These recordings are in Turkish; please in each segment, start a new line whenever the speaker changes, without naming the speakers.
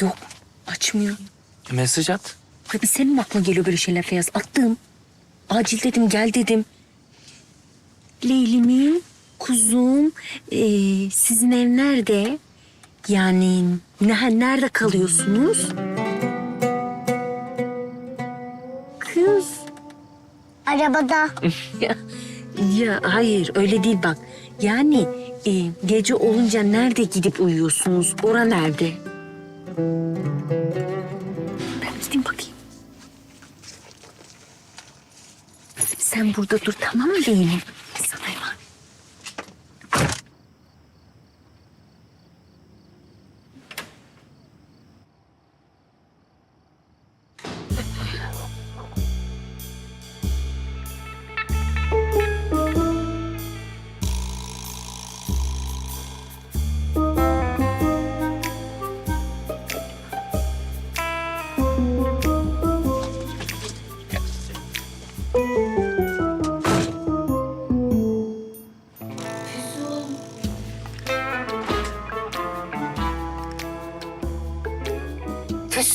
Yok açmıyor.
Mesaj at.
Tabii senin mi aklına geliyor böyle şeyler Feyyaz? Attım. Acil dedim gel dedim. Leylim'im, kuzum, ee, sizin ev nerede? Yani ne, nerede kalıyorsunuz? Kız.
Arabada.
Ya, ya hayır öyle değil bak. Yani e, gece olunca nerede gidip uyuyorsunuz? Ora nerede? Ben gideyim bakayım. Sen burada dur tamam mı Leylim?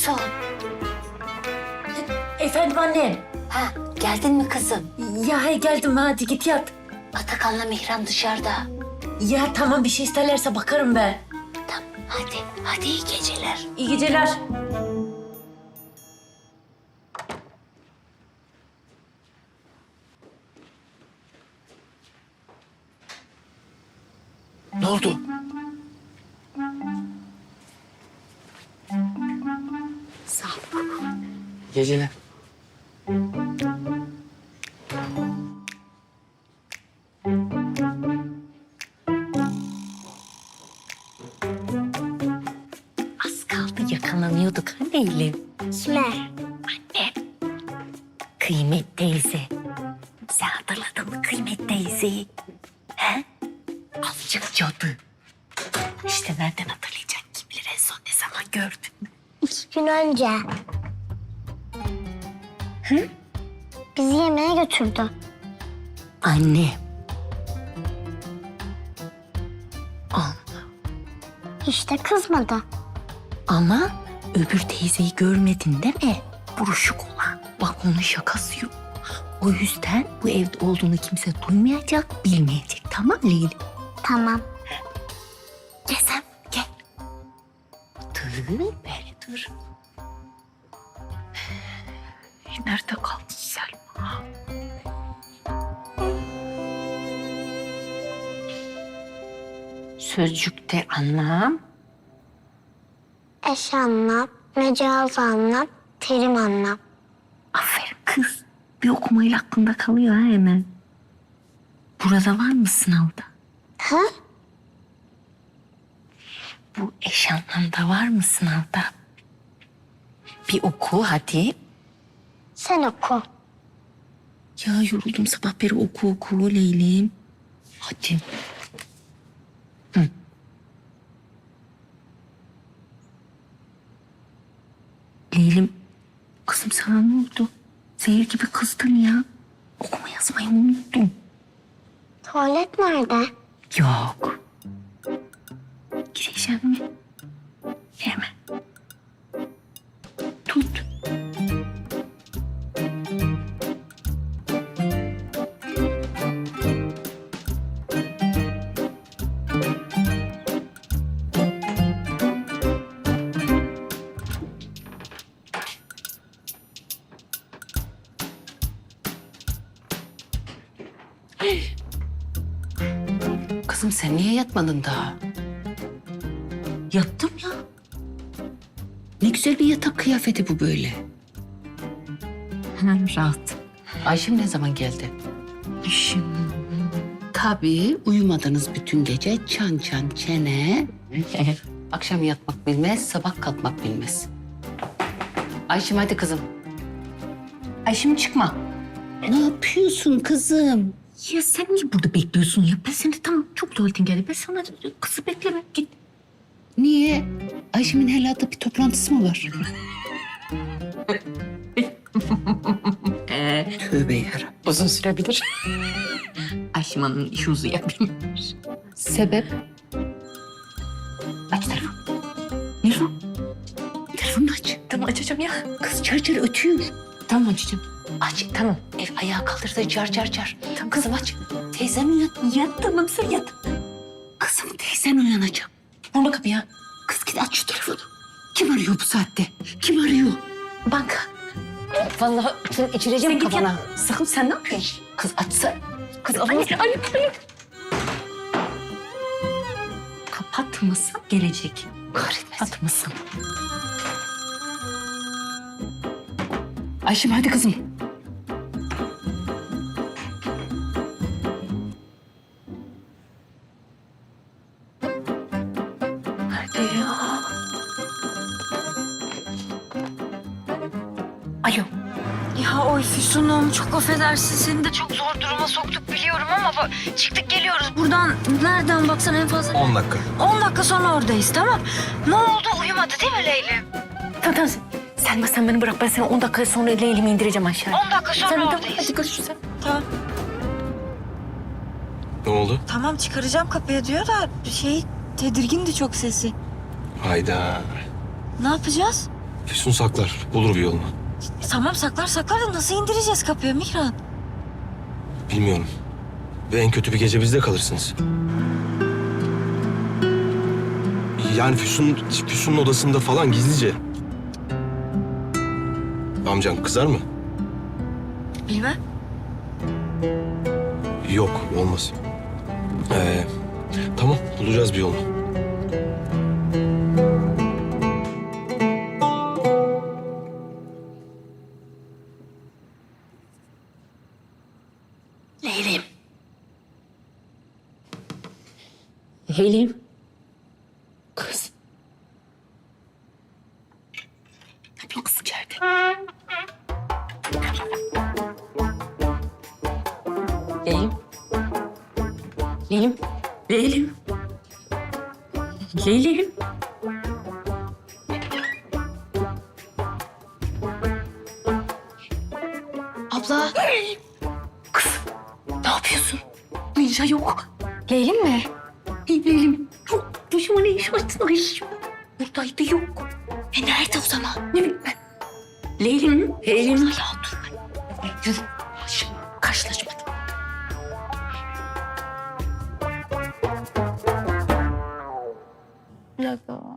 Füsun.
Efendim annem.
Ha, geldin mi kızım?
Ya hey geldim hadi git yat.
Atakan'la Mihran dışarıda.
Ya tamam bir şey isterlerse bakarım ben.
Tamam, hadi. Hadi iyi geceler.
İyi geceler.
Ne oldu? Geceler.
Az kaldı yakalanıyorduk ha Leylim. Anne. Kıymet teyze. Sen hatırladın mı Kıymet teyzeyi? He? Azıcık cadı. İşte nereden hatırlayacak kim bilir en son ne zaman gördün.
İki gün önce.
Hı?
Bizi yemeğe götürdü.
Anne. Ama,
Hiç de kızmadı.
ama öbür teyzeyi görmedin değil mi? Buruşuk olan. Bak onun şakası yok. O yüzden bu evde olduğunu kimse duymayacak, bilmeyecek. Tamam Leyli?
Tamam.
Gel sen gel. Dur böyle dur. Nerede kaldın Selma? Sözcükte anlam.
Eş anlam, mecaz anlam, terim anlam.
Aferin kız. Bir okumayla aklında kalıyor ha hemen. Burada var mı sınavda?
Ha?
Bu eş anlamda var mı sınavda? Bir oku hadi.
Sen oku.
Ya yoruldum sabah beri oku oku Leylim. Hadi. Hı. Leylim, kızım sana ne oldu? Zehir gibi kızdın ya. Okuma yazmayı unuttun.
Tuvalet nerede?
Yok. Gireceğim mi?
Kızım sen niye yatmadın daha?
Yattım ya.
Ne güzel bir yatak kıyafeti bu böyle.
Rahat.
Ayşem ne zaman geldi?
Düşün.
Tabii uyumadınız bütün gece çan çan çene. Akşam yatmak bilmez, sabah kalkmak bilmez. Ayşem hadi kızım.
Ay şimdi çıkma.
Ne yapıyorsun kızım?
Ya sen niye burada bekliyorsun ya? Ben seni tamam çok tuvaletin geldi. Ben sana kızı bekleme git.
Niye? Ayşem'in helada bir toplantısı mı var?
Ee,
Tövbe yarabbim.
uzun sürebilir. Ayşem Hanım'ın işi uzayabilir.
Sebep?
Aç telefonu. Ne bu? Tamam açacağım ya.
Kız çar çar ötüyor. Tamam açacağım. Aç tamam. Ev ayağa kaldır da car car car. Tamam. Kızım aç. Teyzem uyan.
Yat tamam sen yat.
Kızım teyzem uyanacak.
Vurma kapıya.
Kız git aç şu telefonu. Kim arıyor bu saatte? Kim arıyor?
Banka.
Vallahi sen içireceğim
Sen git
kafana.
yat. Sakın sen ne yapıyorsun?
Kız açsa.
Kız Ali, Ali, Ali. Kapatmasam gelecek.
Kahretmesin.
Kapatmasam.
Ayşem hadi kızım.
Alo.
Ya oy Füsun'um çok affedersin seni de çok zor duruma soktuk biliyorum ama bak, çıktık geliyoruz buradan nereden baksan en fazla
10 dakika.
10 dakika sonra oradayız tamam. Ne oldu uyumadı değil mi Leylim?
Tamam tamam. Sen, sen beni bırak. Ben seni 10 dakika sonra Leylim'i indireceğim aşağı.
10 dakika sonra
Sen
oradayız.
hadi görüşürüz.
Tamam.
Ne oldu?
Tamam çıkaracağım kapıya diyor da şey tedirgindi çok sesi.
Hayda.
Ne yapacağız?
Füsun saklar. Bulur bir yolunu.
E, tamam saklar saklar da nasıl indireceğiz kapıya Mihran?
Bilmiyorum. Ve en kötü bir gece bizde kalırsınız. Yani Füsun, Füsun'un odasında falan gizlice. Amcan kızar mı?
Bilmem.
Yok, olmaz. Ee, tamam, bulacağız bir yolunu.
Leylim. Kız. Ne yapıyorsun içeride? Leylim. Leylim. Leylim. Leylim.
Abla.
Kız. Ne yapıyorsun? Ninja yok.
Leylim mi?
Bilelim. Çok başıma ne iş açtılar. Buradaydı yok.
E nerede o zaman?
Ne bilmem. Leylim. Leylim.
Hala oturma.
Yürü. Şimdi karşılaşmadım. Biraz daha.